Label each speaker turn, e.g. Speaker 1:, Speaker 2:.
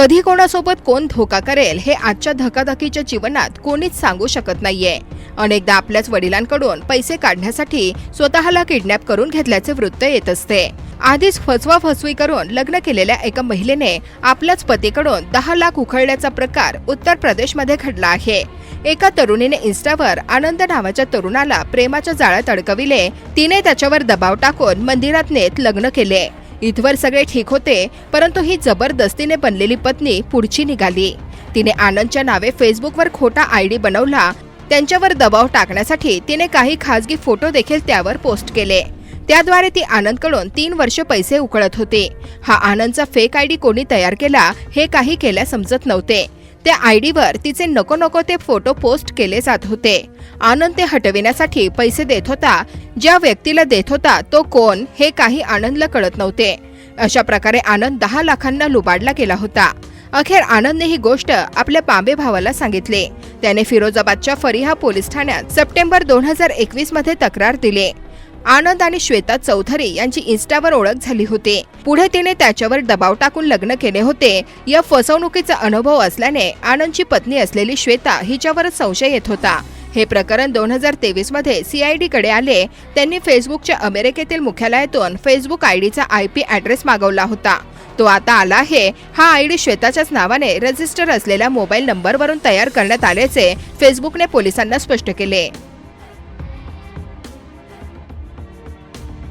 Speaker 1: कधी कोणासोबत कोण धोका करेल हे आजच्या धकाधकीच्या जीवनात कोणीच सांगू शकत नाहीये. अनेकदा आपल्याच वडिलांकडून पैसे काढण्यासाठी स्वतःला किडनॅप करून घेतल्याचे वृत्त येत असते. आधीच फसवा फसवी करून लग्न केलेल्या एका महिलेने आपल्याच पतीकडून दहा लाख उखळल्याचा प्रकार उत्तर प्रदेशमध्ये घडला आहे. एका तरुणीने इन्स्टावर आनंद नावाच्या तरुणाला प्रेमाच्या जाळ्यात अडकविले. तिने त्याच्यावर दबाव टाकून मंदिरात नेत लग्न केले. इथवर सगळे ठीक होते परंतु ही जबरदस्तीने बनलेली पत्नी पुढची निघाली. तिने आनंदच्या नावे फेसबुकवर खोटा आयडी बनवला. त्यांच्यावर दबाव टाकण्यासाठी तिने काही खासगी फोटो देखील त्यावर पोस्ट केले. त्याद्वारे ती आनंदकडून तीन वर्ष पैसे उकळत होते. हा आनंदचा फेक आयडी कोणी तयार केला हे काही केल्या समजत नव्हते. त्या आयडीवर तिचे नको नको ते फोटो पोस्ट केले जात होते. आनंद ते हटविण्यासाठी पैसे देत होता. ज्या व्यक्तीला देत होता तो कोण हे काही आनंदला कळत नव्हते. अशा प्रकारे आनंद दहा लाखांना लुबाडला गेला होता. अखेर आनंदने ही गोष्ट आपल्या पांबे भावाला सांगितले. त्याने फिरोजाबादच्या फरिहा पोलीस ठाण्यात सप्टेंबर दोन हजार एकवीसमध्ये तक्रार दिली. आनंद आणि श्वेता चौधरी यांची इन्स्टावर ओळख झाली होती. पुढे तिने त्याच्यावर दबाव टाकून लग्न केले होते. या फसवणुकीचा अनुभव असल्याने आनंदची पत्नी असलेली श्वेता हिच्यावरच संशय येत होता. हे प्रकरण दोन हजार तेवीसमध्ये सीआयडी कडे आले. त्यांनी फेसबुकच्या अमेरिकेतील मुख्यालयातून फेसबुक आयडीचा आय पी ॲड्रेस मागवला होता. तो आता आला आहे. हा आयडी श्वेताच्याच नावाने रजिस्टर असलेल्या मोबाईल नंबरवरून तयार करण्यात आल्याचे फेसबुकने पोलिसांना स्पष्ट केले.